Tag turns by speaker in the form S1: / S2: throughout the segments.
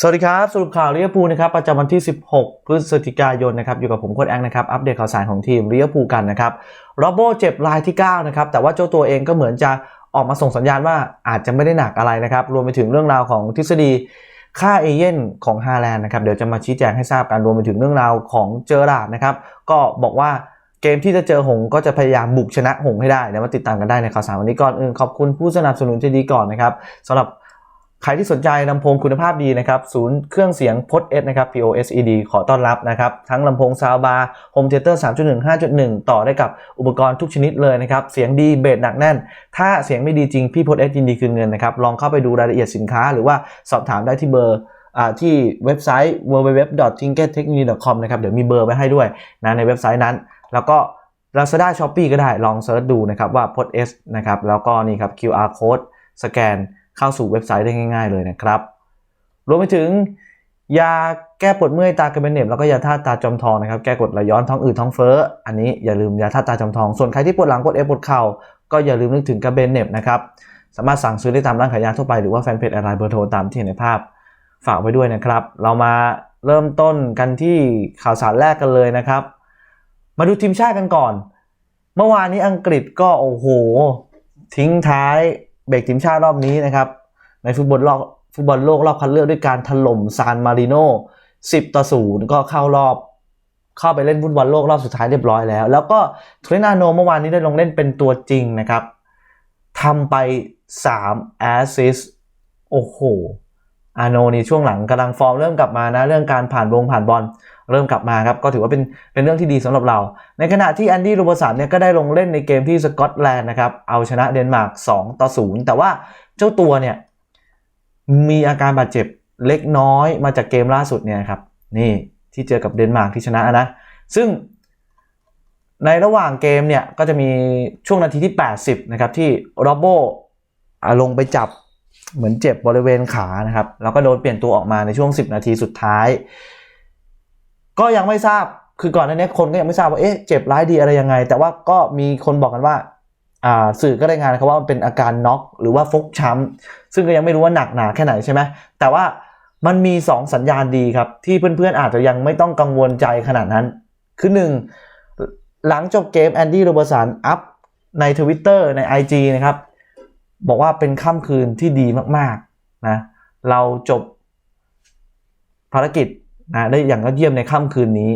S1: สวัสดีครับ สรุปข่าวลิเวอร์พูลนะครับประจำวันที่ 16 พฤศจิกายนนะครับอยู่กับผมโค้ชแองนะครับอัปเดตข่าวสารของทีมลิเวอร์พูลกันนะครับโรโบเจ็บรายที่ 9 นะครับ แต่ว่าเจ้าตัวเองก็เหมือนจะออกมาส่งสัญญาณว่าอาจจะไม่ได้หนักอะไรนะครับ รวมไปถึงเรื่องราวของทฤษฎีค่าเอเย่นของฮาแลนด์นะครับเดี๋ยวจะมาชี้แจงให้ทราบกันรวมไปถึงเรื่องราวของเจอราร์ดนะครับก็บอกว่าเกมที่จะเจอหงก็จะพยายามบุกชนะหงให้ได้เดี๋ยวมาติดตามกันได้ในข่าวสารวันนี้ก่อนอื่นขอบคุณผู้สนับสนุนใจดีก่อนนะครับสำหรับ ใครที่สนใจลำโพงคุณภาพดีนะครับ ศูนย์เครื่องเสียงพดเอสนะครับ POSED ขอต้อนรับนะครับ ทั้งลำโพงซาวบาร์โฮมเทเตอร์3.1 5.1 ต่อได้กับอุปกรณ์ทุกชนิดเลยนะครับ เสียงดีเบสหนักแน่น ถ้าเสียงไม่ดีจริง พี่พดเอสยินดีคืนเงินนะครับ ลองเข้าไปดูรายละเอียดสินค้า หรือว่าสอบถามได้ที่เบอร์ที่เว็บไซต์ www.tinkettechnology.com นะครับ เดี๋ยวมีเบอร์ไว้ให้ด้วยนะในเว็บไซต์นั้น แล้วก็ Lazada Shopee ก็ได้ลองเซิร์ชดูนะครับว่า p o d S นะครับแล้วก็นี่ครับ QR code สแกน เข้าสู่เว็บไซต์ได้ง่าย ๆ เลยนะครับ รวมไปถึงยาแก้ปวดเมื่อยตากระเบนเน็บแล้วก็ยาท่าตาจอมทองนะครับแก้กดไหลย้อนท้องอืดท้องเฟ้ออันนี้อย่าลืมยาท่าตาจอมทอง ส่วนใครที่ปวดหลังปวดเอวปวดเข่าก็อย่าลืมนึกถึงกระเบนเน็บนะครับสามารถสั่งซื้อได้ตามร้านขายยาทั่วไปหรือว่าแฟนเพจอะไรเบอร์โทรตามที่เห็นในภาพฝากไว้ด้วยนะครับ เรามาเริ่มต้นกันที่ข่าวสารแรกกันเลยนะครับ มาดูทีมชาติกันก่อน เมื่อวานนี้อังกฤษก็โอ้โห ทิ้งท้าย เบรกทีมชาติรอบนี้นะครับ ในฟุตบอลโลกฟุตบอลโลกรอบคัดเลือกด้วยการถล่มซานมาริโน10 ต่อ 0 ก็เข้ารอบเข้าไปเล่นฟุตบอลโลกรอบสุดท้ายเรียบร้อยแล้ว แล้วก็เทรนาโนเมื่อวานนี้ได้ลงเล่นเป็นตัวจริงนะครับทำไป3แอสซิสโอ้โหอาโนนี่ช่วงหลังกำลังฟอร์มเริ่มกลับมานะ เรื่องการผ่านวงผ่านบอล เริ่มกลับมาครับก็ถือว่าเป็นเป็นเรื่องที่ดีสำหรับเรา ในขณะที่แอนดี้โรเบสันเนี่ยก็ได้ลงเล่นในเกมที่สกอตแลนด์นะครับเอาชนะเดนมาร์ก2ต่อ0แต่ว่าเจ้าตัวเนี่ยมีอาการบาดเจ็บเล็กน้อยมาจากเกมล่าสุดเนี่ยครับนี่ที่เจอกับเดนมาร์กที่ชนะนะซึ่งในระหว่างเกมเนี่ยก็จะมีช่วงนาทีที่ 80 นะครับ ที่โรโบอลงไปจับเหมือนเจ็บบริเวณขานะครับ แล้วก็โดนเปลี่ยนตัวออกมาในช่วง 10 นาทีสุดท้าย ก็ยังไม่ทราบคือก่อนหน้านี้คนก็ยังไม่ทราบว่าเอ๊ะเจ็บร้ายดีอะไรยังไง แต่ว่าก็มีคนบอกกันว่าสื่อก็ได้งานนะครับว่ามันเป็นอาการน็อกหรือว่าฟกช้ำซึ่งก็ยังไม่รู้ว่าหนักหนาแค่ไหนใช่ไหมแต่ว่ามันมี 2 สัญญาณดีครับ ที่เพื่อนๆอาจจะยังไม่ต้องกังวลใจขนาดนั้น คือ 1 หลังจบเกมแอนดี้โรเบอร์สันอัพใน Twitter ใน IG นะครับ บอกว่าเป็นค่ำคืนที่ดีมากๆนะเราจบภารกิจ นะได้อย่างยอดเยี่ยมในค่ำคืนนี้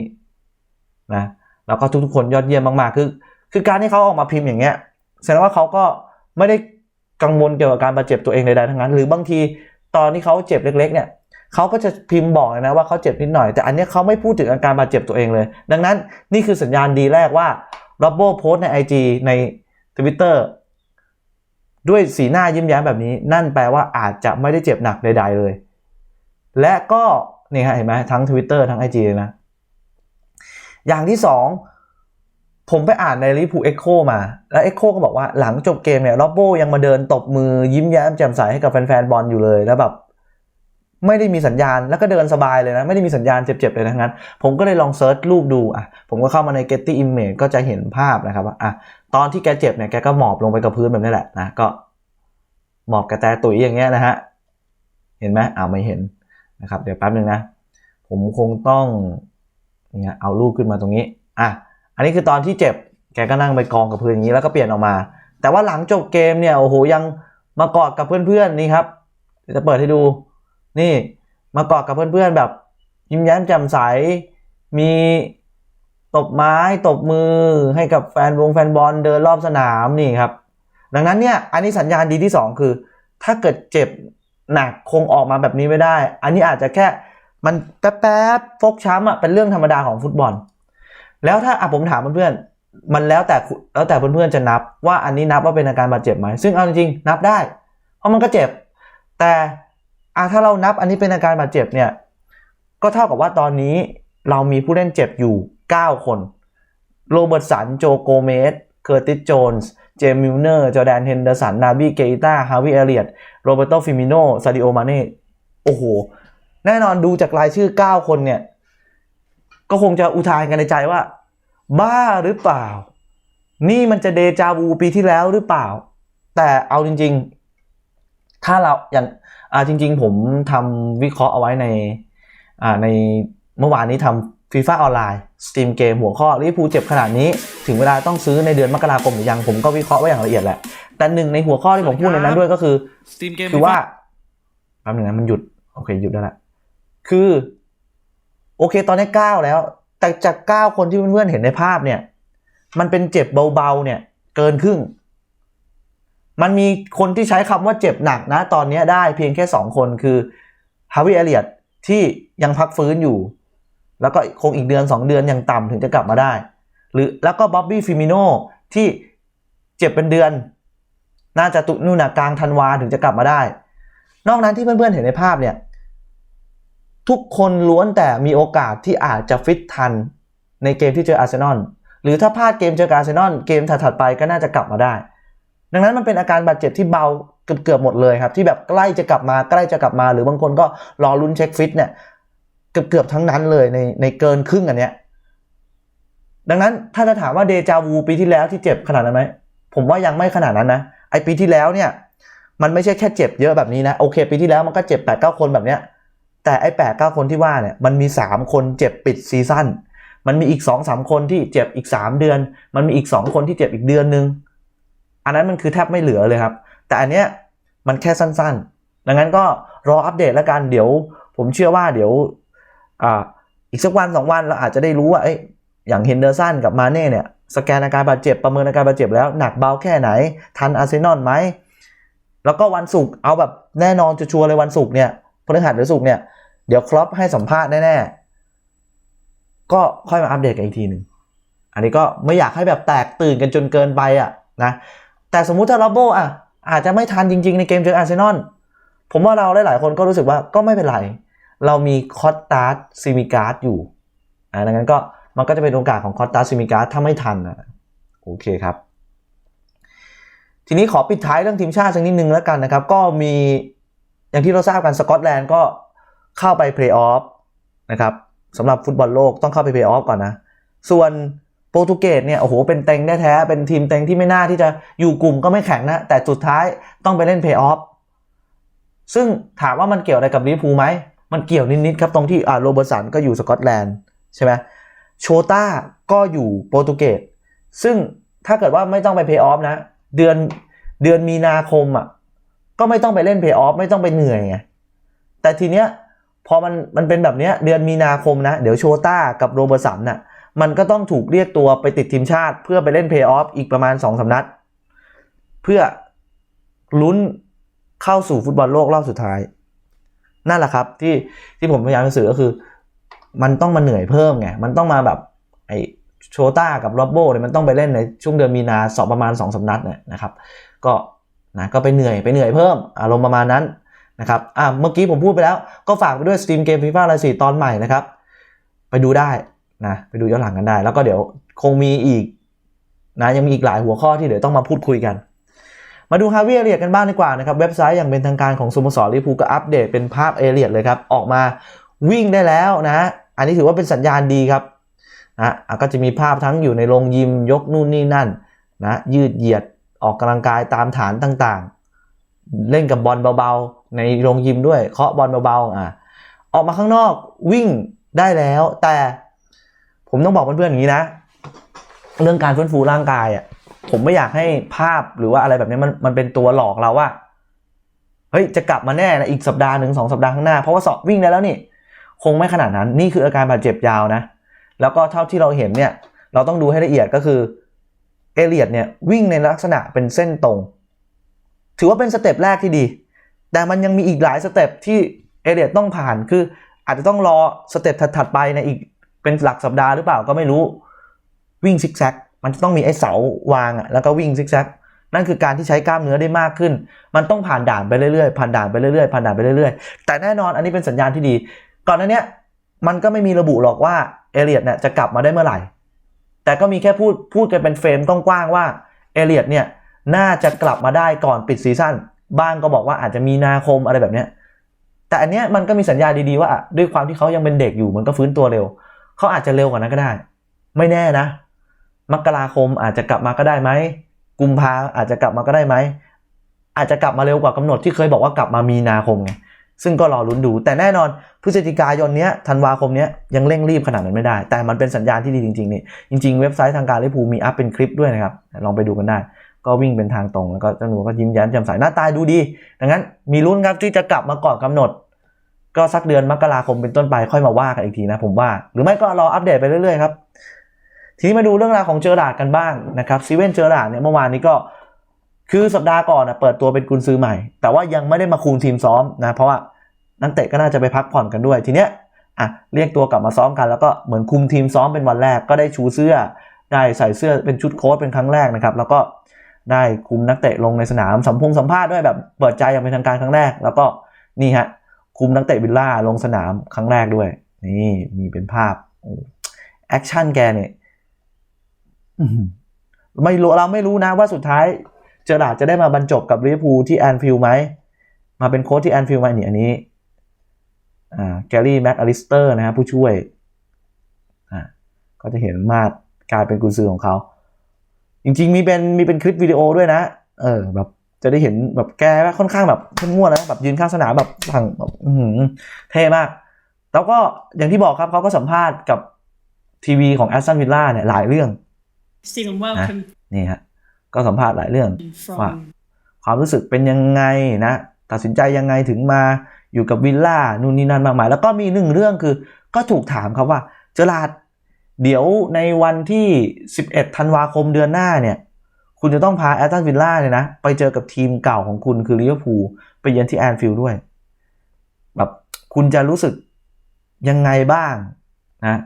S1: นะแล้วก็ทุกๆคนยอดเยี่ยมมากๆคือ คือการที่เขาออกมาพิมพ์อย่างเงี้ยแสดงว่าเขาก็ไม่ได้กังวลเกี่ยวกับการบาดเจ็บตัวเองใดๆทั้งนั้น หรือบางทีตอนที่เขาเจ็บเล็ก ๆ เนี่ยเขาก็จะพิมพ์บอกนะว่าเขาเจ็บนิดหน่อย แต่อันนี้เขาไม่พูดถึงอาการบาดเจ็บตัวเองเลย ดังนั้นนี่คือสัญญาณดีแรกว่าโรบโบโพสใน IG ใน Twitter ด้วยสีหน้ายิ้มแย้มแบบนี้ นั่นแปลว่าอาจจะไม่ได้เจ็บหนักใด ๆเลย และก็ นี่ฮะเห็นไหมทั้ง Twitter ทั้ง IG เลยนะ อย่างที่ 2 ผมไปอ่านในรีพูเอ็กโคมา แล้วเอ็กโคก็บอกว่าหลังจบเกมเนี่ยโรบโบยังมาเดินตบมือยิ้มแย้มแจ่มใสให้กับแฟนๆบอลอยู่เลยแล้วแบบไม่ได้มีสัญญาณแล้วก็เดินสบายเลยนะ ไม่ได้มีสัญญาณเจ็บๆเลยทั้งนั้น ผมก็เลยลองเซิร์ชรูปดูอะผมก็เข้ามาใน Getty Image ก็จะเห็นภาพนะครับว่าอะตอนที่แกเจ็บเนี่ยแกก็หมอบลงไปกับพื้นแบบนี้แหละนะก็หมอบกระแตตุ๋ยอย่างเงี้ยนะฮะ เห็นไหมอ้าวไม่เห็น นะครับเดี๋ยวแป๊บหนึ่งนะ ผมคงต้องเนี่ยเอารูปขึ้นมาตรงนี้อะอันนี้คือตอนที่เจ็บแกก็นั่งไปกองกับพื้นอย่างนี้แล้วก็เปลี่ยนออกมา แต่ว่าหลังจบเกมเนี่ยโอ้โหยังมากอดกับเพื่อนๆนี่ครับจะเปิดให้ดูนี่มากอดกับเพื่อนๆแบบ ยิ้มแย้มแจ่มใสมีตบไม้ตบมือให้กับแฟนวงแฟนบอลเดินรอบสนามนี่ครับ ดังนั้นเนี่ยอันนี้สัญญาณดีที่ 2 คือ ถ้าเกิดเจ็บ หนักคงออกมาแบบนี้ไม่ได้ อันนี้อาจจะแค่มันแป๊บๆฟกช้ำอะเป็นเรื่องธรรมดาของฟุตบอล แล้วถ้าอะผมถามเพื่อนๆมันแล้วแต่แล้วแต่เพื่อนๆจะนับ ว่าอันนี้นับว่าเป็นอาการบาดเจ็บไหมซึ่งเอาจริงๆนับได้ เพราะมันก็เจ็บ แต่อะถ้าเรานับอันนี้เป็นอาการบาดเจ็บเนี่ยก็เท่ากับว่าตอนนี้เรามีผู้เล่นเจ็บอยู่ 9 คน โรเบิร์ตสัน โจโกเมส เคอร์ติส โจนส์ เจมมิลเนอร์จอแดนเฮนเดอร์สันนาบีเกอิต้าฮาวิเอเลียตโรเบโตฟิมิโนซาดิโอมาเน่โอ้โห แน่นอนดูจากรายชื่อ 9 คนเนี่ย ก็คงจะอุทานกันในใจว่า บ้าหรือเปล่า นี่มันจะเดจาวูปีที่แล้วหรือเปล่า แต่เอาจริงถ้าเราอย่างอ่าจริง ๆ ผมทำวิเคราะห์เอาไว้ในอ่าในเมื่อวานนี้ทำฟีฟ่าออนไลน์ สตรีมเกมหัวข้อลิเวอร์พูลเจ็บขนาดนี้ ถึงเวลาต้องซื้อในเดือนมกราคมหรือยังผมก็วิเคราะห์ไว้อย่างละเอียดแหละ แต่หนึ่งในหัวข้อที่ผมพูดในนั้นด้วยก็คือ
S2: สตรีมเกม
S1: คือว่าแป๊บหนึงนะมันหยุด โอเคหยุดได้ละคือ โอเคตอนนี้เก้าแล้ว แต่จากเก้าคนที่เพื่อนๆเห็นในภาพเนี่ย มันเป็นเจ็บเบาๆเนี่ย เกินครึ่ง มันมีคนที่ใช้คำว่าเจ็บหนักนะ ตอนนี้ได้เพียงแค่สองคนคือฮาวิเอเลียตที่ยังพักฟื้นอยู่ แล้วก็คงอีกเดือนสองเดือนอย่างต่ำถึงจะกลับมาได้ หรือแล้วก็บ๊อบบี้ฟิมิโนที่เจ็บเป็นเดือน น่าจะตุนู่นนะกลางธันวาถึงจะกลับมาได้ นอกนั้นที่เพื่อนๆเห็นในภาพเนี่ย ทุกคนล้วนแต่มีโอกาสที่อาจจะฟิตทันในเกมที่เจออาร์เซนอลหรือถ้าพลาดเกมเจอกอาร์เซนอลเกมถัดๆไปก็น่าจะกลับมาได้ ดังนั้นมันเป็นอาการบาดเจ็บที่เบาเกือบๆหมดเลยครับ ที่แบบใกล้จะกลับมาใกล้จะกลับมา หรือบางคนก็รอลุ้นเช็คฟิตเนี่ย เกือบๆทั้งนั้นเลยในในเกินครึ่งอันเนี้ย ดังนั้นถ้าจะถามว่าเดจาวูปีที่แล้วที่เจ็บขนาดนั้นไหมผมว่ายังไม่ขนาดนั้นนะไอปีที่แล้วเนี่ย มันไม่ใช่แค่เจ็บเยอะแบบนี้นะโอเค ปีที่แล้วมันก็เจ็บ8ปดเก้าคนแบบเนี้ย แต่ไอแปดเก้าคนที่ว่าเนี่ยมันมี3คนเจ็บปิดซีซั่นมันมีอีก2องสามคนที่เจ็บอีก3เดือน มันมีอีก2คนที่เจ็บอีกเดือนนึง อันนั้นมันคือแทบไม่เหลือเลยครับ แต่อันเนี้ยมันแค่สั้นๆ ดังนั้นก็รออัปเดตแล้วกันเดี๋ยว ผมเชื่อว่าเดี๋ยว อ่าอีกสักวันสองวันเราอาจจะได้รู้ว่าเอ้ยอย่างเฮนเดอร์สันกับมาเน่เนี่ยสแกนอาการบาดเจ็บประเมินอาการบาดเจ็บแล้วหนักเบาแค่ไหน ทันอาร์เซนอลไหมแล้วก็วันศุกร์เอาแบบแน่นอนจะชัวร์เลยวันศุกร์เนี่ยพฤหัสหรือศุกร์เนี่ยเดี๋ยวครอปให้สัมภาษณ์แน่ๆก็ค่อยมาอัปเดตกันอีกทีหนึ่งอันนี้ก็ไม่อยากให้แบบแตกตื่นกันจนเกินไปอะนะแต่สมมุติถ้าลับโบอะอาจจะไม่ทันจริง ๆ ในเกมเจออาร์เซนอลผมว่าเราหลายๆคนก็รู้สึกว่าก็ไม่เป็นไร เรามีคอตตาร์ซิมิการ์ดอยู่อ่าดังนั้นก็มันก็จะเป็นโอกาสของคอตตาร์ซิมิการ์ดถ้าไม่ทันนะโอเคครับ ทีนี้ขอปิดท้ายเรื่องทีมชาติสักนิดนึงแล้วกันนะครับ ก็มีอย่างที่เราทราบกันสกอตแลนด์ก็เข้าไปเพลย์ออฟนะครับสำหรับฟุตบอลโลกต้องเข้าไปเพลย์ออฟก่อนนะ ส่วนโปรตุเกสเนี่ยโอ้โหเป็นเต็งแท้ๆเป็นทีมเต็งที่ไม่น่าที่จะอยู่กลุ่มก็ไม่แข็งนะ แต่สุดท้ายต้องไปเล่นเพลย์ออฟซึ่งถามว่ามันเกี่ยวอะไรกับลิเวอร์พูลไหม มันเกี่ยวนิดๆครับตรงที่อ่าโรเบอร์สันก็อยู่สกอตแลนด์ใช่ไหมโชต้าก็อยู่โปรตุเกสซึ่งถ้าเกิดว่าไม่ต้องไปเพย์ออฟนะ เดือนเดือนมีนาคมอะก็ไม่ต้องไปเล่นเพย์ออฟไม่ต้องไปเหนื่อยไงแต่ทีเนี้ยพอมันมันเป็นแบบเนี้ยเดือนมีนาคมนะ เดี๋ยวโชต้ากับโรเบอร์สันน่ะมันก็ต้องถูกเรียกตัวไปติดทีมชาติ เพื่อไปเล่นเพย์ออฟอีกประมาณ2อสานัด เพื่อลุ้นเข้าสู่ฟุตบอลโลกรอบสุดท้าย นั่นแหละครับที่ที่ผมพยายามจะสื่อก็คือ มันต้องมาเหนื่อยเพิ่มไงมันต้องมาแบบไอโชต้ากับโรบโบเนี่ยมันต้องไปเล่นในช่วงเดือนมีนาสองประมาณ2อสนัดเนี่ยนะครับ ก็นะก็ไปเหนื่อยไปเหนื่อยเพิ่มอารมณ์ประมาณนั้นนะครับอะเมื่อกี้ผมพูดไปแล้วก็ฝากไปด้วยสตรีมเกมฟีฟ่าไรสีตอนใหม่นะครับ ไปดูได้นะไปดูย้อนหลังกันได้ แล้วก็เดี๋ยวคงมีอีกนะยังมีอีกหลายหัวข้อที่เดี๋ยวต้องมาพูดคุยกัน มาดูฮาวิเอเลียดกันบ้างดีกว่านะครับเว็บไซต์อย่างเป็นทางการของสโมสรลิเวอร์พูลก็อัปเดตเป็นภาพเอเลียดเลยครับออกมาวิ่งได้แล้วนะ อันนี้ถือว่าเป็นสัญญาณดีครับนะอะก็จะมีภาพทั้งอยู่ในโรงยิมยกนู่นนี่นั่นนะยืดเหยียดออกกำลังกายตามฐานต่างๆ เล่นกับบอลเบาๆ ในโรงยิมด้วยเคาะบอลเบาๆอะออกมาข้างนอกวิ่งได้แล้วแต่ผมต้องบอกเพื่อนๆอย่างนี้นะ เรื่องการฟื้นฟูร่างกายอะ ผมไม่อยากให้ภาพหรือว่าอะไรแบบนี้มันมันเป็นตัวหลอกเราว่าเฮ้ยจะกลับมาแน่นะอีกสัปดาห์หนึ่งสองสัปดาห์ข้างหน้าเพราะว่าสอบวิ่งได้แล้วนี่ คงไม่ขนาดนั้นนี่คืออาการบาดเจ็บยาวนะ แล้วก็เท่าที่เราเห็นเนี่ย เราต้องดูให้ละเอียดก็คือเอเลียดเนี่ยวิ่งในลักษณะเป็นเส้นตรง ถือว่าเป็นสเต็ปแรกที่ดี แต่มันยังมีอีกหลายสเต็ปที่เอเลียดต้องผ่านคืออาจจะต้องรอสเต็ปถัดๆไปในอีกเป็นหลักสัปดาห์หรือเปล่าก็ไม่รู้วิ่งซิกแซก มันจะต้องมีไอ้เสาวางอะแล้วก็วิ่งซิกแซกนั่นคือการที่ใช้กล้ามเนื้อได้มากขึ้น มันต้องผ่านด่านไปเรื่อยๆผ่านด่านไปเรื่อยๆผ่านด่านไปเรื่อยๆ แต่แน่นอนอันนี้เป็นสัญญาณที่ดี ก่อนหน้านี้มันก็ไม่มีระบุหรอกว่าเอเลียดเนี่ยจะกลับมาได้เมื่อไหร่ แต่ก็มีแค่พูดพูดกันเป็นเฟรมกว้างๆว่าเอเลียดเนี่ยน่าจะกลับมาได้ก่อนปิดซีซั่นบ้างก็บอกว่าอาจจะมีนาคมอะไรแบบเนี้ยแต่อันเนี้ยมันก็มีสัญญาณดีๆว่าด้วยความที่เขายังเป็นเด็กอยู่มันก็ฟื้นตัวเร็วเขาอาจจะเร็วกว่านั้นก็ได้ ไม่แน่นะ มกราคมอาจจะกลับมาก็ได้ไหมกุมภาอาจจะกลับมาก็ได้ไหมอาจจะกลับมาเร็วกว่ากำหนดที่เคยบอกว่ากลับมามีนาคมไงซึ่งก็รอลุ้นดู แต่แน่นอนพฤศจิกายนเนี้ยธันวาคมเนี้ยยังเร่งรีบขนาดนั้นไม่ได้ แต่มันเป็นสัญญาณที่ดีจริงๆนี่จริงๆเว็บไซต์ทางการลิเวอร์พูลมีอัพเป็นคลิปด้วยนะครับ ลองไปดูกันได้ ก็วิ่งเป็นทางตรงแล้วก็เจ้าหนูก็ยิ้มแย้มแจ่มใสหน้าตาดูดี ดังนั้นมีลุ้นครับที่จะกลับมาก่อนกำหนด ก็สักเดือนมกราคมเป็นต้นไปค่อยมาว่ากันอีกทีนะผมว่า หรือไม่ก็รออัปเดตไปเรื่อยๆครับ ทีนี้มาดูเรื่องราวของเจอร์ราดกันบ้างนะครับซีเว่นเจอร์ราดเนี่ยเมื่อวานนี้ก็คือสัปดาห์ก่อนนะเปิดตัวเป็นกุนซือใหม่ แต่ว่ายังไม่ได้มาคุมทีมซ้อมนะเพราะว่านักเตะก็น่าจะไปพักผ่อนกันด้วยทีเนี้ยอะเรียกตัวกลับมาซ้อมกันแล้วก็เหมือนคุมทีมซ้อมเป็นวันแรกก็ได้ชูเสื้อ ได้ใส่เสื้อเป็นชุดโค้ทเป็นครั้งแรกนะครับ แล้วก็ได้คุมนักเตะลงในสนามสัมพงสัมภาษณ์ด้วยแบบเปิดใจอย่างเป็นทางการครั้งแรก แล้วก็นี่ฮะคุมนักเตะวิลล่าลงสนามครั้งแรกด้วย นี่มีเป็นภาพแอคชั่นแกเนี่ย ไม่รู้เราไม่รู้นะว่าสุดท้ายเจอราร์ดจะได้มาบรรจบกับลิเวอร์พูลที่แอนฟิลด์ไหม มาเป็นโค้ชที่แอนฟิลด์ไหมนี่อันนี้อ่าแกรี่แม็กอลิสเตอร์นะครับผู้ช่วยอ่าก็จะเห็นมาดกลายเป็นกุญซือของเขา จริงๆมีเป็นมีเป็นคลิปวิดีโอด้วยนะ เออแบบจะได้เห็นแบบแกค่อนข้างแบบเข้มงวดนะแบบยืนข้างสนามแบบสั่งแบบเท่มาก แล้วก็อย่างที่บอกครับเขาก็สัมภาษณ์กับทีวีของแอสตันวิลล่าเนี่ยหลายเรื่อง
S2: Stephen, welcome
S1: นี่ฮะก็สัมภาษณ์หลายเรื่อง
S2: from
S1: ว่าความรู้สึกเป็นยังไงนะ ตัดสินใจยังไงถึงมาอยู่กับวิลล่านู่นนี่นั่นมากมาย แล้วก็มีหนึ่งเรื่องคือ ก็ถูกถามครับว่า เจอราร์ดเดี๋ยวในวันที่ 11 ธันวาคมเดือนหน้าเนี่ย คุณจะต้องพาแอตตันวิลล่าเนี่ยนะ ไปเจอกับทีมเก่าของคุณคือลิเวอร์พูลไปเยือนที่แอนฟิลด์ด้วย แบบคุณจะรู้สึกยังไงบ้างนะ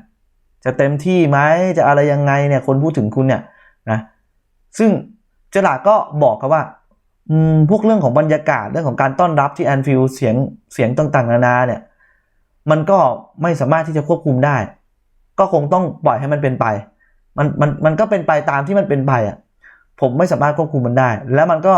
S1: จะเต็มที่ไหมจะอะไรยังไงเนี่ยคนพูดถึงคุณเนี่ยนะซึ่งเจอราก็บอกครับว่าพวกเรื่องของบรรยากาศเรื่องของการต้อนรับที่แอนฟิลเสียงเสียงต่างๆ นานาเนี่ยมันก็ไม่สามารถที่จะควบคุมได้ ก็คงต้องปล่อยให้มันเป็นไป มันมันมันก็เป็นไปตามที่มันเป็นไปอะผมไม่สามารถควบคุมมันได้ แล้วมันก็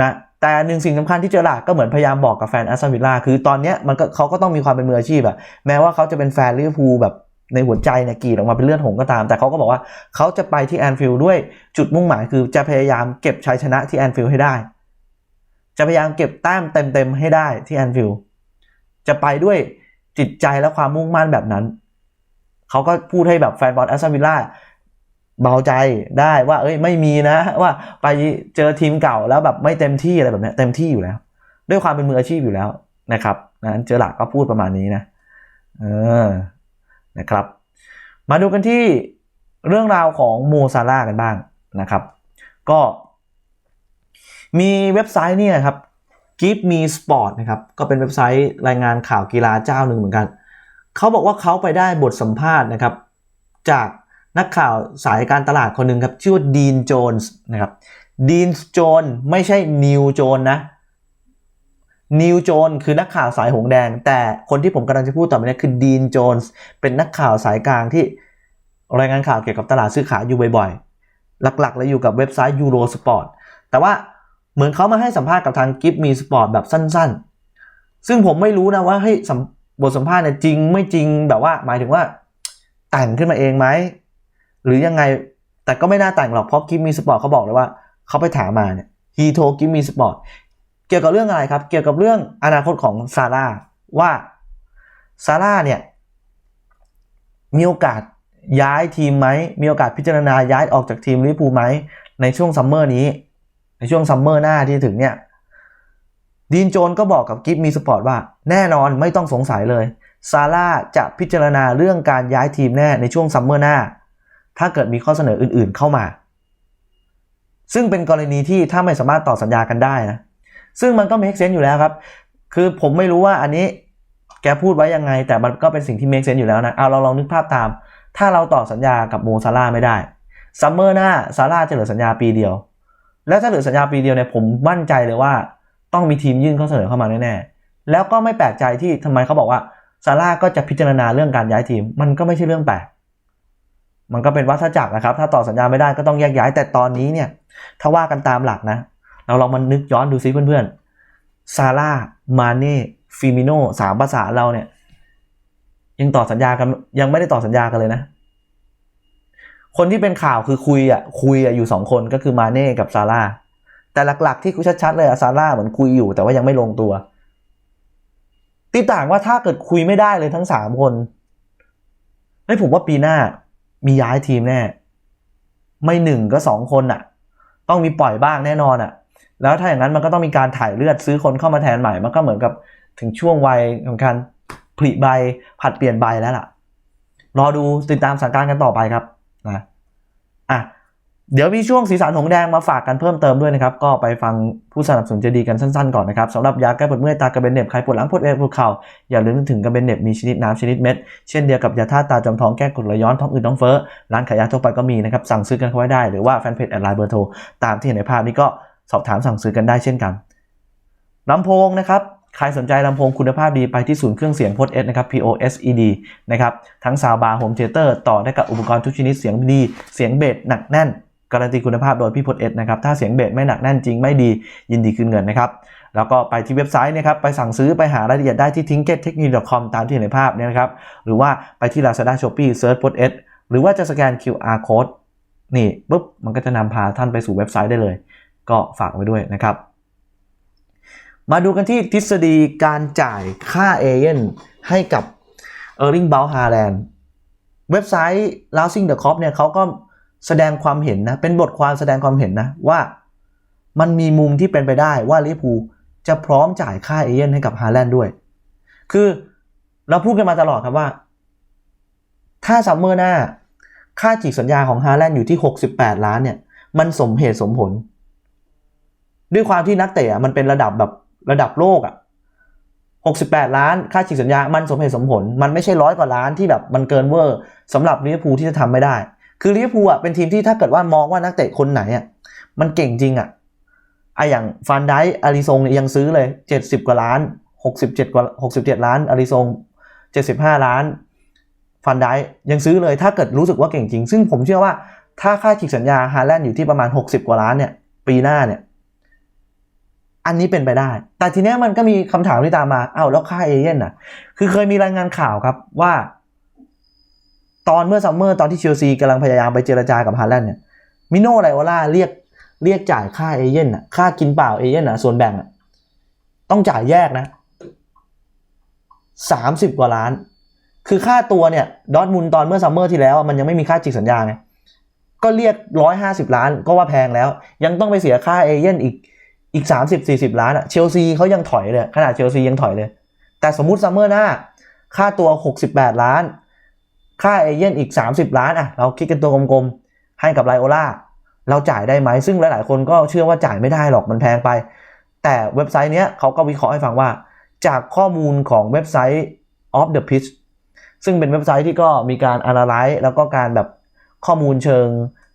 S1: นะแต่หนึ่งสิ่งสำคัญที่เจอหลาก็เหมือนพยายามบอกกับแฟนแอสตันวิลล่าคือตอนเนี้ยมันก็เขาก็ต้องมีความเป็นมืออาชีพอะแม้ว่าเขาจะเป็นแฟนลิเวอร์พูลแบบ ในหัวใจเนี่ยกรีดออกมาเป็นเลือดหงก็ตาม แต่เขาก็บอกว่าเขาจะไปที่แอนฟิลด์ด้วยจุดมุ่งหมายคือจะพยายามเก็บชัยชนะที่แอนฟิลด์ให้ได้ จะพยายามเก็บแต้มเต็มๆให้ได้ที่แอนฟิลด์จะไปด้วยจิตใจและความมุ่งมั่นแบบนั้น เขาก็พูดให้แบบแฟนบอลแอสตันวิลล่าเบาใจได้ว่า เอ้ยไม่มีนะ ว่าไปเจอทีมเก่าแล้วแบบไม่เต็มที่อะไรแบบนี้เต็มที่อยู่แล้ว ด้วยความเป็นมืออาชีพอยู่แล้วนะครับนั้นเจอหลักก็พูดประมาณนี้นะ เออ นะครับ มาดูกันที่เรื่องราวของโมซาร่ากันบ้างนะครับ ก็มีเว็บไซต์เนี่ยครับ Give Me Sport นะครับ ก็เป็นเว็บไซต์รายงานข่าวกีฬาเจ้าหนึ่งเหมือนกัน เขาบอกว่าเขาไปได้บทสัมภาษณ์นะครับ จากนักข่าวสายการตลาดคนหนึ่งครับ ชื่อว่าดีนโจนส์นะครับดีนโจนไม่ใช่นิวโจนนะ นิวโจนคือนักข่าวสายหงแดง แต่คนที่ผมกำลังจะพูดต่อไปนี้คือดีนโจนส์เป็นนักข่าวสายกลางที่รายงานข่าวเกี่ยวกับตลาดซื้อขายอยู่บ่อยๆ หลักๆเลยอยู่กับเว็บไซต์ Eurosport แต่ว่าเหมือนเขามาให้สัมภาษณ์กับทาง Give Me Sport แบบสั้นๆ ซึ่งผมไม่รู้นะว่าให้บทสัมภาษณ์เนี่ยจริงไม่จริงแบบว่าหมายถึงว่าแต่งขึ้นมาเองไหมหรือยังไงแต่ก็ไม่น่าแต่งหรอกเพราะ Give Me Sport เขาบอกเลยว่าเขาไปถามมาเนี่ย He told Give Me Sport เกี่ยวกับเรื่องอะไรครับ เกี่ยวกับเรื่องอนาคตของซาร่าว่าซาร่าเนี่ยมีโอกาสย้ายทีมไหม มีโอกาสพิจารณาย้ายออกจากทีมลิเวอร์พูลไหม ในช่วงซัมเมอร์นี้ ในช่วงซัมเมอร์หน้าที่ถึงเนี่ย ดีนโจนก็บอกกับกิฟมีสปอร์ตว่า แน่นอนไม่ต้องสงสัยเลย ซาร่าจะพิจารณาเรื่องการย้ายทีมแน่ในช่วงซัมเมอร์หน้า ถ้าเกิดมีข้อเสนออื่นๆเข้ามา ซึ่งเป็นกรณีที่ถ้าไม่สามารถต่อสัญญากันได้นะ ซึ่งมันก็ make sense อยู่แล้วครับ คือผมไม่รู้ว่าอันนี้แกพูดไว้ยังไง แต่มันก็เป็นสิ่งที่ make sense อยู่แล้วนะ เอาเราลองนึกภาพตาม ถ้าเราต่อสัญญากับโมซาร่าไม่ได้ซัมเมอร์หน้าซาร่าจะเหลือสัญญาปีเดียว แล้วถ้าเหลือสัญญาปีเดียวเนี่ยผมมั่นใจเลยว่า ต้องมีทีมยื่นข้อเสนอเข้ามาแน่ๆ แล้วก็ไม่แปลกใจที่ทำไมเขาบอกว่าซาร่าก็จะพิจารณาเรื่องการย้ายทีม มันก็ไม่ใช่เรื่องแปลก มันก็เป็นวัฏจักรนะครับ ถ้าต่อสัญญาไม่ได้ก็ต้องแยกย้าย แต่ตอนนี้เนี่ย ถ้าว่ากันตามหลักนะ เราลองมานึกย้อนดูซิเพื่อนๆ ซาร่า มาเน่ ฟิมิโนสามภาษาเราเนี่ย ยังต่อสัญญากันยังไม่ได้ต่อสัญญากันเลยนะ คนที่เป็นข่าวคือคุยอะคุยอะอยู่สองคนก็คือมาเน่กับซาร่า แต่หลักๆที่คุยชัดๆเลยอะซาร่าเหมือนคุยอยู่แต่ว่ายังไม่ลงตัวตีต่างว่าถ้าเกิดคุยไม่ได้เลยทั้งสามคนเฮ้ผมว่าปีหน้ามีย้ายทีมแน่ ไม่หนึ่งก็สองคนอะต้องมีปล่อยบ้างแน่นอนอะ แล้วถ้าอย่างนั้นมันก็ต้องมีการถ่ายเลือดซื้อคนเข้ามาแทนใหม่ มันก็เหมือนกับถึงช่วงวัยของการผลิใบผัดเปลี่ยนใบแล้วล่ะ รอดูติดตามสถานการณ์กันต่อไปครับนะอะเดี๋ยวมีช่วงสีสันหงแดงมาฝากกันเพิ่มเติมด้วยนะครับ ก็ไปฟังผู้สนับสนุนใจดีกันสั้นๆก่อนนะครับสำหรับยาแก้ปวดเมื่อยตากระเบนเหน็บใครปวดหลังปวดเอวปวดเข่าอย่าลืมนึกถึงกระเบนเหน็บมีชนิดน้ำชนิดเม็ด เช่นเดียวกับยาท่าตุตาจำท้องแก้กรดไหลย้อนท้องอืดท้องเฟ้อร้านขายยาทั่วไปก็มีนะครับสั่งซื้อกันเข้าไว้ได้หรือว่าแฟนเพจแอดไลน์เบอร์โทรตามที่เห็นในภาพนี้ก็ สอบถามสั่งซื้อกันได้เช่นกันลำโพงนะครับใครสนใจลำโพงคุณภาพดีไปที่ศูนย์เครื่องเสียงพดเอสนะครับ POSED นะครับ ทั้งซาวบาร์โฮมเทเตอร์ต่อได้กับอุปกรณ์ทุกชนิดเสียงดี เสียงเบสหนักแน่น การันตีคุณภาพโดยพี่พดเอสนะครับ ถ้าเสียงเบสไม่หนักแน่นจริงไม่ดียินดีคืนเงินนะครับ แล้วก็ไปที่เว็บไซต์นะครับ ไปสั่งซื้อไปหารายละเอียดได้ที่ tinkettechnique.com ตามที่เห็นในภาพเนี่ยนะครับ หรือว่าไปที่ Lazada Shopee Search พดเอสหรือว่าจะสแกน QR code นี่ปุ๊บมันก็จะนำพาท่านไปสู่เว็บไซต์ได้เลย ก็ฝากไว้ด้วยนะครับ มาดูกันที่ทฤษฎีการจ่ายค่าเอเย่นให้กับ e r l i n g b r a u t Haaland เว็บไซต์ l o u s i n g the Cop เนี่ยเขาก็แสดงความเห็นนะ เป็นบทความแสดงความเห็นนะว่ามันมีมุมที่เป็นไปได้ว่าลิเวอร์พูจะพร้อมจ่ายค่าเอเย่นให้กับฮาแลนด์ด้วย คือเราพูดกันมาตลอดครับว่า ถ้าซัมเมอร์หน้า ค่าจีกสัญญาของฮาแลนด์อยู่ที่ 68 ล้านเนี่ย มันสมเหตุสมผล ด้วยความที่นักเตะมันเป็นระดับแบบระดับโลกอะ68 ล้านค่าฉีกสัญญา มันสมเหตุสมผล มันไม่ใช่ร้อยกว่าล้านที่แบบมันเกินเวอร์สำหรับลิเวอร์พูลที่จะทำไม่ได้ คือลิเวอร์พูลอะเป็นทีมที่ถ้าเกิดว่ามองว่านักเตะคนไหนอะมันเก่งจริงอะไอะอย่างฟันไดอาริซงเนี่ยยังซื้อเลย 70 กว่าล้าน 67 กว่า 67 ล้านอาริซง 75 ล้านฟันไดยังซื้อเลย ถ้าเกิดรู้สึกว่าเก่งจริง ซึ่งผมเชื่อว่าถ้าค่าฉีกสัญญาฮาแลนด์อยู่ที่ประมาณ 60 กว่าล้านเนี่ยปีหน้าเนี่ย อันนี้เป็นไปได้ แต่ทีเนี้ยมันก็มีคำถามที่ตามมา เอ้าแล้วค่าเอเย่นอะ คือเคยมีรายงานข่าวครับว่า ตอนเมื่อซัมเมอร์ตอนที่เชลซีกำลังพยายามไปเจรจากับฮาแลนด์เนี่ย มิโน่ไลโอล่าเรียกเรียกจ่ายค่าเอเย่นอะ ค่ากินเปล่าเอเย่นอะ ส่วนแบ่งอะ ต้องจ่ายแยกนะสามสิบกว่าล้าน คือค่าตัวเนี่ยดอทมุนตอนเมื่อซัมเมอร์ที่แล้วมันยังไม่มีค่าจิกสัญญาไง ก็เรียกร้อยห้าสิบล้านก็ว่าแพงแล้ว ยังต้องไปเสียค่าเอเย่นอีก อีก 30 40 ล้านอะเชลซีเขายังถอยเลยขนาดเชลซียังถอยเลย แต่สมมุติซัมเมอร์หน้า ค่าตัว 68 ล้าน ค่าเอเย่นอีก 30 ล้านอะเราคิดกันตัวกลมๆ ให้กับไลโอล่าเราจ่ายได้ไหม ซึ่งหลายๆ คนก็เชื่อว่าจ่ายไม่ได้หรอกมันแพงไป แต่เว็บไซต์เนี้ยเขาก็วิเคราะห์ให้ฟังว่า จากข้อมูลของเว็บไซต์ Off the Pitch ซึ่งเป็นเว็บไซต์ที่ก็มีการ analyze แล้วก็การแบบข้อมูลเชิง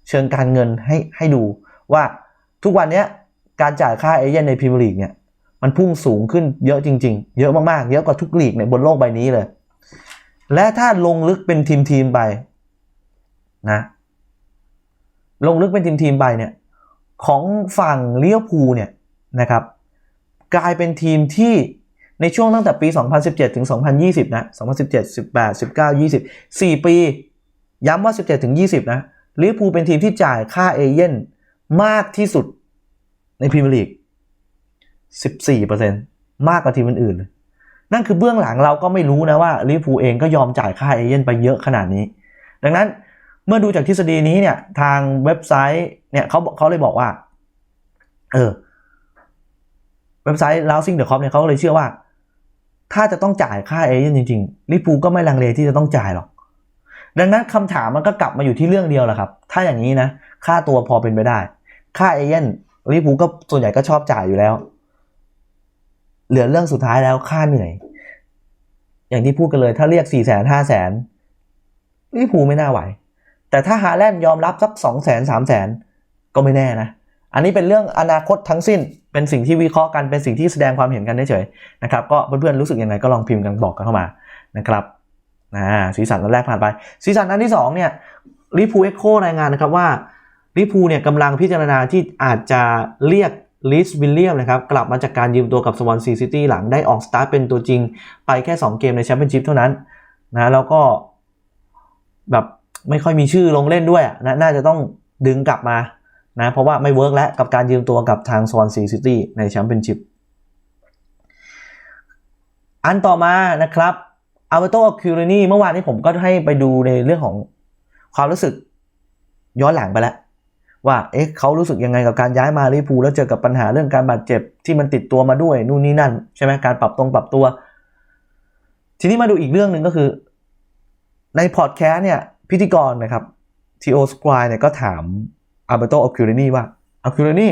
S1: เชิงการเงินให้ให้ดูว่าทุกวันเนี้ย การจ่ายค่าเอเย่นในพรีเมียร์ลีกเนี่ยมันพุ่งสูงขึ้นเยอะจริง ๆ เยอะมากๆ เยอะกว่าทุกลีกในบนโลกใบนี้เลย และถ้าลงลึกเป็นทีมๆไปนะลงลึกเป็นทีมๆไปเนี่ยของฝั่งเลี้ยวภูเนี่ยนะครับกลายเป็นทีมที่ในช่วงตั้งแต่ปี 2017 ถึง 2020 นะ 2017 18 19 20 4 ปี ย้ำว่า 17 ถึง 20 นะลิเวอร์พูลเป็นทีมที่จ่ายค่าเอเย่นมากที่สุด ในพรีเมียร์ลีก 14%มากกว่าทีมอื่นๆเลยนั่นคือเบื้องหลังเราก็ไม่รู้นะว่าลิเวอร์พูลเองก็ยอมจ่ายค่าเอเย่นไปเยอะขนาดนี้ ดังนั้นเมื่อดูจากทฤษฎีนี้เนี่ยทางเว็บไซต์เนี่ยเขาเขาเลยบอกว่า เออ เว็บไซต์ l o u s i n g the Cop เนี่ยเขาเลยเชื่อว่า ถ้าจะต้องจ่ายค่าเอเย่นจริงๆลิปูก็ไม่ลังเลที่จะต้องจ่ายหรอก ดังนั้นคำถามมันก็กลับมาอยู่ที่เรื่องเดียวแหละครับ ถ้าอย่างนี้นะ ค่าตัวพอเป็นไปได้ ค่าเอเย่น ลิเวอร์พูลก็ส่วนใหญ่ก็ชอบจ่ายอยู่แล้ว เหลือเรื่องสุดท้ายแล้วค่าเหนื่อย อย่างที่พูดกันเลยถ้าเรียก4ี่แสนห้าแสนลิเวอร์พูลไม่น่าไหว แต่ถ้าฮาแลนด์ยอมรับสักสองแสนสามแสนก็ไม่แน่นะ อันนี้เป็นเรื่องอนาคตทั้งสิ้น เป็นสิ่งที่วิเคราะห์กัน เป็นสิ่งที่แสดงความเห็นกันเฉยๆนะครับ ก็เพื่อนๆรู้สึกยังไงก็ลองพิมพ์กันบอกกันเข้ามานะครับอ่าสีสันอันแรกผ่านไป สีสันอันที่สองเนี่ยลิพูเอ็กโครายงานนะครับว่า ลิพูเนี่ยกำลังพิจารณาที่อาจจะเรียกลิสวิลเลียมนะครับกลับมาจากการยืมตัวกับสวอนซีซิตี้หลังได้ออกสตาร์ทเป็นตัวจริงไปแค่ 2 เกมในแชมเปี้ยนชิพเท่านั้นนะแล้วก็แบบไม่ค่อยมีชื่อลงเล่นด้วยนะน่าจะต้องดึงกลับมานะเพราะว่าไม่เวิร์กแล้วกับการยืมตัวกับทางสวอนซีซิตี้ในแชมเปี้ยนชิพอันต่อมานะครับอัลเบโตคิวเรนี่เมื่อวานนี้ผมก็ให้ไปดูในเรื่องของความรู้สึกย้อนหลังไปแล้ว ว่าเอ๊ะเขารู้สึกยังไงกับการย้ายมาลิเวอร์พูแล้วเจอกับปัญหาเรื่องการบาดเจ็บที่มันติดตัวมาด้วยนู่นนี่นั่นใช่ไหมการปรับตรงปรับตัว ทีนี้มาดูอีกเรื่องหนึ่งก็คือ ในพอดแคสต์เนี่ยพิธีกรนะครับทีโอสควายเนี่ยก็ถามอัลเบโตอัลคิวเรนีว่าอัลคิวเรนี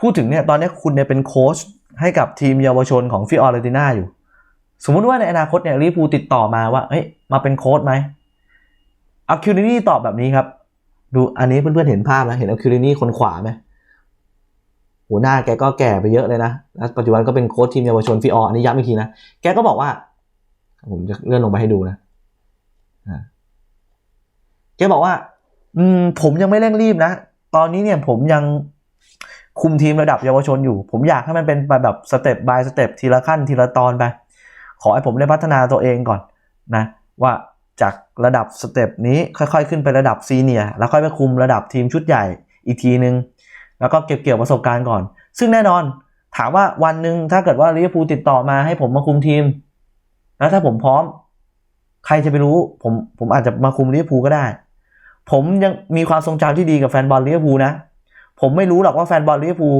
S1: พูดถึงเนี่ยตอนนี้คุณเนี่ยเป็นโค้ชให้กับทีมเยาวชนของฟิออเรติน่าอยู่ สมมุติว่าในอนาคตเนี่ยลิเวอร์พูติดต่อมาว่าเฮ้ยมาเป็นโค้ชไหมอัลคิวเรนีตอบแบบนี้ครับ ดูอันนี้เพื่อนๆเห็นภาพแล้วเห็นอัลคิวเรนีคนขวาไหมหัวหน้าแกก็แก่ไปเยอะเลยนะแล้วปัจจุบันก็เป็นโค้ชทีมเยาวชนฟิอออันนี้ย้ำอีกทีนะ แกก็บอกว่า ผมจะเลื่อนลงไปให้ดูนะแกบอกว่า อืม ผมยังไม่เร่งรีบนะ ตอนนี้เนี่ยผมยังคุมทีมระดับเยาวชนอยู่ ผมอยากให้มันเป็นไปแบบสเต็ปบายสเต็ปทีละขั้นทีละตอนไป ขอให้ผมได้พัฒนาตัวเองก่อนนะ ว่า จากระดับสเต็ปนี้ค่อยๆ ขึ้นไประดับซีเนียแล้วค่อยไปคุมระดับทีมชุดใหญ่อีกทีนึง แล้วก็เก็บเกี่ยวประสบการณ์ก่อน ซึ่งแน่นอนถามว่าวันหนึ่งถ้าเกิดว่าลิเวอร์พูลติดต่อมาให้ผมมาคุมทีม แล้วถ้าผมพร้อม ใครจะไปรู้ ผมผมอาจจะมาคุมลิเวอร์พูลก็ได้ ผมยังมีความทรงจำที่ดีกับแฟนบอลลิเวอร์พูลนะ ผมไม่รู้หรอกว่าแฟนบอลลิเวอร์พูล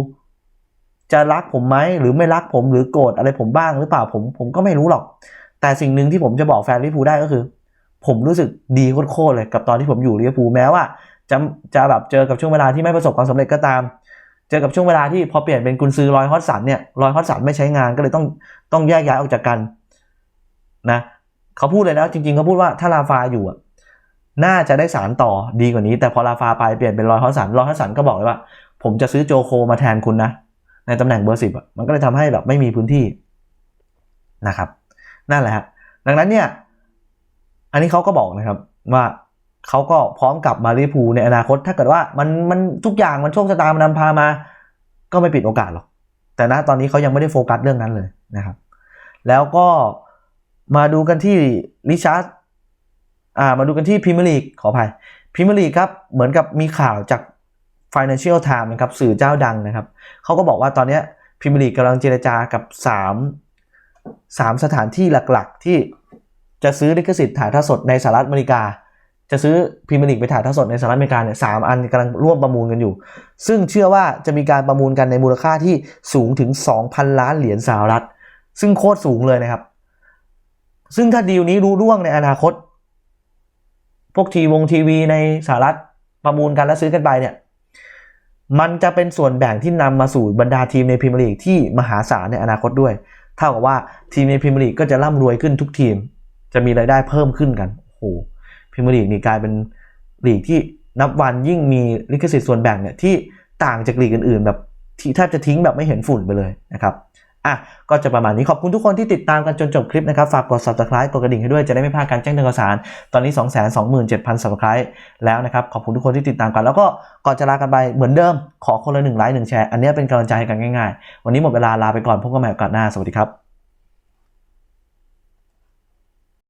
S1: จะรักผมไหมหรือไม่รักผมหรือโกรธอะไรผมบ้างหรือเปล่าผมผมก็ไม่รู้หรอก แต่สิ่งหนึ่งที่ผมจะบอกแฟนลิเวอร์พูลได้ก็คือ ผมรู้สึกดีโคตรเลยกับตอนที่ผมอยู่ลิเวอร์พูลแม้ว่าจะจะแบบเจอกับช่วงเวลาที่ไม่ประสบความสำเร็จก็ตาม เจอกับช่วงเวลาที่พอเปลี่ยนเป็นกุนซือรอยฮอตสันเนี่ยรอยฮอตสันไม่ใช้งานก็เลยต้องต้องแยกย้ายออกจากกันนะเขาพูดเลยนะจริงๆเขาพูดว่าถ้าลาฟาอยู่อะน่าจะได้สารต่อดีกว่านี้ แต่พอลาฟาไปเปลี่ยนเป็นรอยฮอตสันรอยฮอตสันก็บอกเลยว่า ผมจะซื้อโจโคมาแทนคุณนะ ในตำแหน่งเบอร์สิบอะมันก็เลยทำให้แบบไม่มีพื้นที่นะครับ นั่นแหละฮะดังนั้นเนี่ย อันนี้เขาก็บอกนะครับว่าเขาก็พร้อมกลับมาลิพูในอนาคต ถ้าเกิดว่ามันมันทุกอย่างมันโชคชะตามันนำพามา ก็ไม่ปิดโอกาสหรอก แต่ณตอนนี้เขายังไม่ได้โฟกัสเรื่องนั้นเลยนะครับ แล้วก็มาดูกันที่ริชาร์ดอ่ามาดูกันที่พรีเมียร์ลีกขออภัยพรีเมียร์ลีกครับเหมือนกับมีข่าวจาก Financial Times นะครับสื่อเจ้าดังนะครับเขาก็บอกว่าตอนนี้พรีเมียร์ลีกกำลังเจรจากับ 3 3 สถานที่หลักๆ ที่ จะซื้อลิขสิทธิ์ถ่ายทอดสดในสหรัฐอเมริกา จะซื้อพรีเมียร์ลีกไปถ่ายทอดสดในสหรัฐอเมริกาเนี่ยสามอันกำลังร่วมประมูลกันอยู่ ซึ่งเชื่อว่าจะมีการประมูลกันในมูลค่าที่สูงถึง 2,000 ล้านเหรียญสหรัฐ ซึ่งโคตรสูงเลยนะครับ ซึ่งถ้าดีลนี้รู้ร่วงในอนาคต พวกทีวงทีวีในสหรัฐประมูลกันและซื้อกันไปเนี่ยมันจะเป็นส่วนแบ่งที่นำมาสู่บรรดาทีมในพรีเมียร์ลีกที่มหาศาลในอนาคตด้วย เท่ากับว่าทีมในพรีเมียร์ลีกก็จะร่ำรวยขึ้นทุกทีม จะมีรายได้เพิ่มขึ้นกันโอ้โหพรีเมียร์ลีกนี่กลายเป็นลีกที่นับวันยิ่งมีลิขสิทธิ์ส่วนแบ่งเนี่ยที่ต่างจากลีกอื่นๆ แบบที่แทบจะทิ้งแบบไม่เห็นฝุ่นไปเลยนะครับอะก็จะประมาณนี้ขอบคุณทุกคนที่ติดตามกันจนจบคลิปนะครับ ฝากกด subscribe กดกระดิ่งให้ด้วยจะได้ไม่พลาดการแจ้งเตือนข่าวสาร ตอนนี้ 227,000 subscribe แล้วนะครับ ขอบคุณทุกคนที่ติดตามกัน แล้วก็ก่อนจะลากันไปเหมือนเดิม ขอคนละหนึ่งไลค์หนึ่งแชร์ อันนี้เป็นกำลังใจให้กันง่ายๆ วันนี้หมดเวลาลาไปก่อนพบกันใหม่โอกาสหน้า สวัสดีครับ